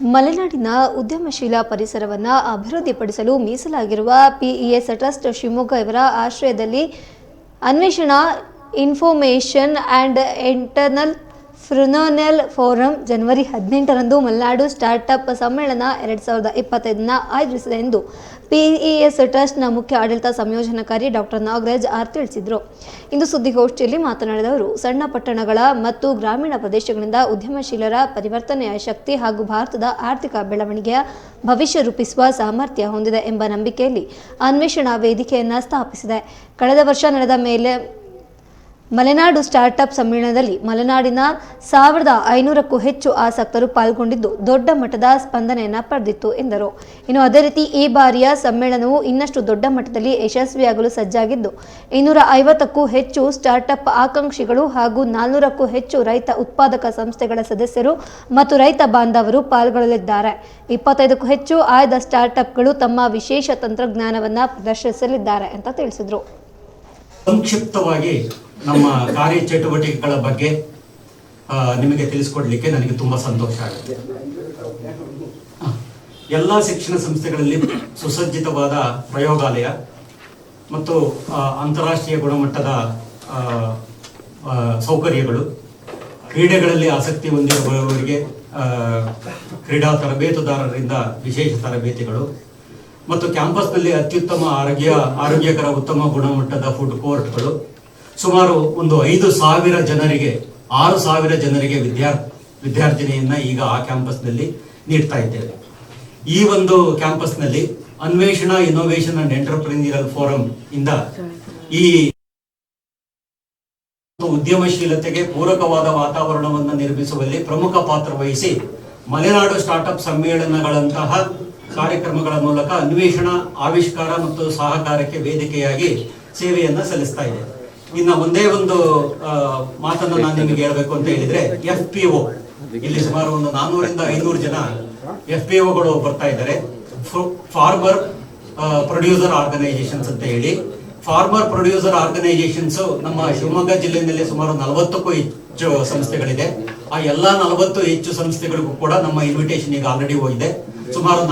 ಮಲೆನಾಡಿನ ಉದ್ಯಮಶೀಲ ಪರಿಸರವನ್ನು ಅಭಿವೃದ್ಧಿಪಡಿಸಲು ಮೀಸಲಾಗಿರುವ ಪಿಇಎಸ್ ಟ್ರಸ್ಟ್ ಶಿವಮೊಗ್ಗ ಇವರ ಆಶ್ರಯದಲ್ಲಿ ಅನ್ವೇಷಣಾ ಇನ್ಫಾರ್ಮೇಷನ್ ಆ್ಯಂಡ್ ಇಂಟರ್ನಲ್ ಫ್ರಿನೋನೆಲ್ ಫೋರಂ ಜನವರಿ ಹದಿನೆಂಟರಂದು ಮಲೆನಾಡು ಸ್ಟಾರ್ಟ್ಅಪ್ ಸಮ್ಮೇಳನ ಎರಡು ಸಾವಿರದ ಇಪ್ಪತ್ತೈದನ್ನ ಆಯೋಜಿಸಿದೆ ಎಂದು ಪಿಇಎಸ್ ಟ್ರಸ್ಟ್ನ ಮುಖ್ಯ ಆಡಳಿತ ಸಂಯೋಜನಾಕಾರಿ ಡಾಕ್ಟರ್ ನಾಗರಾಜ್ ಆರ್ ತಿಳಿಸಿದರು. ಇಂದು ಸುದ್ದಿಗೋಷ್ಠಿಯಲ್ಲಿ ಮಾತನಾಡಿದ ಅವರು, ಸಣ್ಣ ಪಟ್ಟಣಗಳ ಮತ್ತು ಗ್ರಾಮೀಣ ಪ್ರದೇಶಗಳಿಂದ ಉದ್ಯಮಶೀಲರ ಪರಿವರ್ತನೆಯ ಶಕ್ತಿ ಹಾಗೂ ಭಾರತದ ಆರ್ಥಿಕ ಬೆಳವಣಿಗೆಯ ಭವಿಷ್ಯ ರೂಪಿಸುವ ಸಾಮರ್ಥ್ಯ ಹೊಂದಿದೆ ಎಂಬ ನಂಬಿಕೆಯಲ್ಲಿ ಅನ್ವೇಷಣಾ ವೇದಿಕೆಯನ್ನು ಸ್ಥಾಪಿಸಿದೆ. ಕಳೆದ ವರ್ಷ ನಡೆದ ಮೇಲೆ ಮಲೆನಾಡು ಸ್ಟಾರ್ಟ್ಅಪ್ ಸಮ್ಮೇಳನದಲ್ಲಿ ಮಲೆನಾಡಿನ ಸಾವಿರದ ಐನೂರಕ್ಕೂ ಹೆಚ್ಚು ಆಸಕ್ತರು ಪಾಲ್ಗೊಂಡಿದ್ದು ದೊಡ್ಡ ಮಟ್ಟದ ಸ್ಪಂದನೆಯನ್ನು ಪಡೆದಿತ್ತು ಎಂದರು. ಇನ್ನು ಅದೇ ರೀತಿ ಈ ಬಾರಿಯ ಸಮ್ಮೇಳನವು ಇನ್ನಷ್ಟು ದೊಡ್ಡ ಮಟ್ಟದಲ್ಲಿ ಯಶಸ್ವಿಯಾಗಲು ಸಜ್ಜಾಗಿದ್ದು ಇನ್ನೂರ ಐವತ್ತಕ್ಕೂ ಹೆಚ್ಚು ಸ್ಟಾರ್ಟ್ಅಪ್ ಆಕಾಂಕ್ಷಿಗಳು ಹಾಗೂ ನಾಲ್ನೂರಕ್ಕೂ ಹೆಚ್ಚು ರೈತ ಉತ್ಪಾದಕ ಸಂಸ್ಥೆಗಳ ಸದಸ್ಯರು ಮತ್ತು ರೈತ ಬಾಂಧವರು ಪಾಲ್ಗೊಳ್ಳಲಿದ್ದಾರೆ. ಇಪ್ಪತ್ತೈದಕ್ಕೂ ಹೆಚ್ಚು ಆಯ್ದ ಸ್ಟಾರ್ಟ್ಅಪ್ಗಳು ತಮ್ಮ ವಿಶೇಷ ತಂತ್ರಜ್ಞಾನವನ್ನು ಪ್ರದರ್ಶಿಸಲಿದ್ದಾರೆ ಅಂತ ತಿಳಿಸಿದರು. ಸಂಕ್ಷಿಪ್ತವಾಗಿ ನಮ್ಮ ಕಾರ್ಯಚಟುವಟಿಕೆಗಳ ಬಗ್ಗೆ ನಿಮಗೆ ತಿಳಿಸ್ಕೊಡ್ಲಿಕ್ಕೆ ನನಗೆ ತುಂಬಾ ಸಂತೋಷ ಆಗುತ್ತೆ. ಎಲ್ಲ ಶಿಕ್ಷಣ ಸಂಸ್ಥೆಗಳಲ್ಲಿ ಸುಸಜ್ಜಿತವಾದ ಪ್ರಯೋಗಾಲಯ ಮತ್ತು ಅಂತಾರಾಷ್ಟ್ರೀಯ ಗುಣಮಟ್ಟದ ಸೌಕರ್ಯಗಳು, ಕ್ರೀಡೆಗಳಲ್ಲಿ ಆಸಕ್ತಿ ಹೊಂದಿರುವವರಿಗೆ ಕ್ರೀಡಾ ತರಬೇತುದಾರರಿಂದ ವಿಶೇಷ ತರಬೇತಿಗಳು ಮತ್ತು ಕ್ಯಾಂಪಸ್ನಲ್ಲಿ ಅತ್ಯುತ್ತಮ ಆರೋಗ್ಯ, ಆರೋಗ್ಯಕರ ಉತ್ತಮ ಗುಣಮಟ್ಟದ ಫುಡ್ ಕೋರ್ಟ್ಗಳು ಸುಮಾರು ಒಂದು ಐದು ಸಾವಿರ ಜನರಿಗೆ, ಆರು ಸಾವಿರ ಜನರಿಗೆ ವಿದ್ಯಾರ್ಥಿ ವಿದ್ಯಾರ್ಥಿನಿಯನ್ನ ಈಗ ಆ ಕ್ಯಾಂಪಸ್ನಲ್ಲಿ ನೀಡ್ತಾ ಇದ್ದೇವೆ. ಈ ಒಂದು ಕ್ಯಾಂಪಸ್ನಲ್ಲಿ ಅನ್ವೇಷಣಾ ಇನ್ನೋವೇಷನ್ ಅಂಡ್ ಎಂಟರ್ಪ್ರಿನಿಯರಲ್ ಫೋರಂ ಇಂದ ಈ ಉದ್ಯಮಶೀಲತೆಗೆ ಪೂರಕವಾದ ವಾತಾವರಣವನ್ನು ನಿರ್ಮಿಸುವಲ್ಲಿ ಪ್ರಮುಖ ಪಾತ್ರ ವಹಿಸಿ ಮಲೆನಾಡು ಸ್ಟಾರ್ಟ್ಅಪ್ ಸಮ್ಮೇಳನಗಳಂತಹ ಕಾರ್ಯಕ್ರಮಗಳ ಮೂಲಕ ಅನ್ವೇಷಣಾ, ಆವಿಷ್ಕಾರ ಮತ್ತು ಸಹಕಾರಕ್ಕೆ ವೇದಿಕೆಯಾಗಿ ಸೇವೆಯನ್ನ ಸಲ್ಲಿಸ್ತಾ ಇದೆ. ಇನ್ನ ಒಂದೇ ಒಂದು ಮಾತನ್ನು ನಾನು ನಿಮಗೆ ಹೇಳಬೇಕು ಅಂತ ಹೇಳಿದ್ರೆ ಎಫ್ ಪಿ ಒ ಇಲ್ಲಿ ಸುಮಾರು ಒಂದು ನಾನ್ನೂರಿಂದ ಐನೂರು ಜನ ಎಫ್ ಪಿ ಒಗಳು ಬರ್ತಾ ಇದ್ದಾರೆ. ಫಾರ್ಮರ್ ಪ್ರೊಡ್ಯೂಸರ್ ಆರ್ಗನೈಸೇಷನ್ಸ್ ಅಂತ ಹೇಳಿ. ಫಾರ್ಮರ್ ಪ್ರೊಡ್ಯೂಸರ್ ಆರ್ಗನೈಸೇಷನ್ಸ್ ನಮ್ಮ ಶಿವಮೊಗ್ಗ ಜಿಲ್ಲೆಯಲ್ಲಿ ಸುಮಾರು ನಲವತ್ತಕ್ಕೂ ಹೆಚ್ಚು ಸಂಸ್ಥೆಗಳಿದೆ. ಆ ಎಲ್ಲಾ ನಲವತ್ತು ಹೆಚ್ಚು ಸಂಸ್ಥೆಗಳಿಗೂ ಕೂಡ ನಮ್ಮ ಇನ್ವಿಟೇಷನ್ ಈಗ ಆಲ್ರೆಡಿ ಹೋಗಿದೆ. ಸುಮಾರು